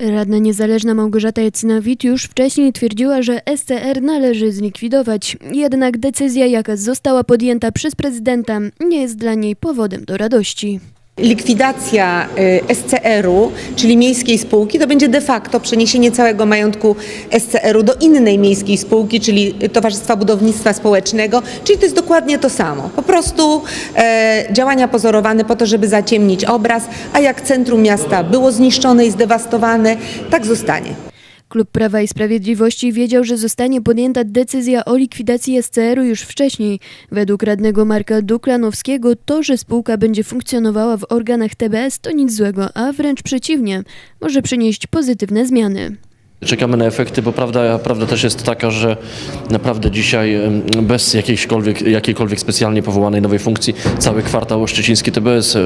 Radna niezależna Małgorzata Jacynowicz już wcześniej twierdziła, że SCR należy zlikwidować. Jednak decyzja, jaka została podjęta przez prezydenta, nie jest dla niej powodem do radości. Likwidacja y, SCR-u, czyli miejskiej spółki, to będzie de facto przeniesienie całego majątku SCR-u do innej miejskiej spółki, czyli Towarzystwa Budownictwa Społecznego, czyli to jest dokładnie to samo. Po prostu e, działania pozorowane po to, żeby zaciemnić obraz, a jak centrum miasta było zniszczone i zdewastowane, tak zostanie. Klub Prawa i Sprawiedliwości wiedział, że zostanie podjęta decyzja o likwidacji SCR-u już wcześniej. Według radnego Marka Duklanowskiego to, że spółka będzie funkcjonowała w organach TBS to nic złego, a wręcz przeciwnie, może przynieść pozytywne zmiany. Czekamy na efekty, bo prawda, prawda też jest taka, że naprawdę dzisiaj bez jakiejkolwiek, jakiejkolwiek specjalnie powołanej nowej funkcji cały kwartał szczeciński TBS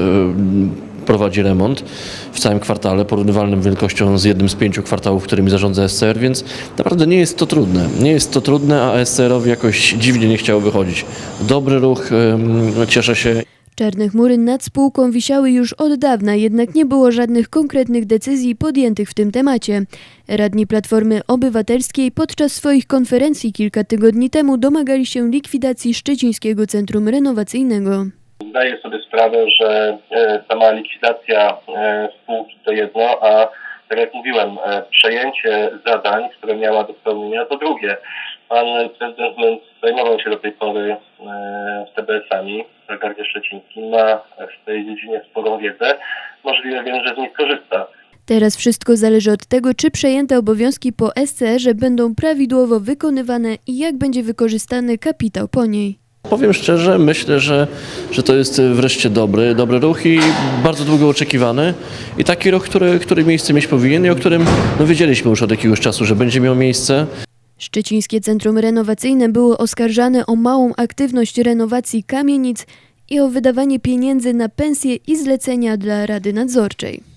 prowadzi remont w całym kwartale, porównywalnym wielkością z jednym z pięciu kwartałów, którymi zarządza SCR, więc naprawdę nie jest to trudne. Nie jest to trudne, a SCR-owi jakoś dziwnie nie chciało wychodzić. Dobry ruch, cieszę się Czarne chmury nad spółką wisiały już od dawna, jednak nie było żadnych konkretnych decyzji podjętych w tym temacie. Radni Platformy Obywatelskiej podczas swoich konferencji kilka tygodni temu domagali się likwidacji Szczecińskiego Centrum Renowacyjnego. Zdaję sobie sprawę, że e, sama likwidacja e, spółki to jedno, a tak jak mówiłem, e, przejęcie zadań, które miała do spełnienia to drugie. Pan prezydent zajmował się do tej pory TBS-ami w Ragardzie Szczecińskim, ma w tej dziedzinie sporą wiedzę. Możliwe więc, że z nich korzysta. Teraz wszystko zależy od tego, czy przejęte obowiązki po SCR-ze będą prawidłowo wykonywane i jak będzie wykorzystany kapitał po niej. Powiem szczerze, myślę, że, że to jest wreszcie dobry, dobry ruch i bardzo długo oczekiwany. I taki ruch, który, który miejsce mieć powinien i o którym no, wiedzieliśmy już od jakiegoś czasu, że będzie miał miejsce. Szczecińskie Centrum Renowacyjne było oskarżane o małą aktywność renowacji kamienic i o wydawanie pieniędzy na pensje i zlecenia dla Rady Nadzorczej.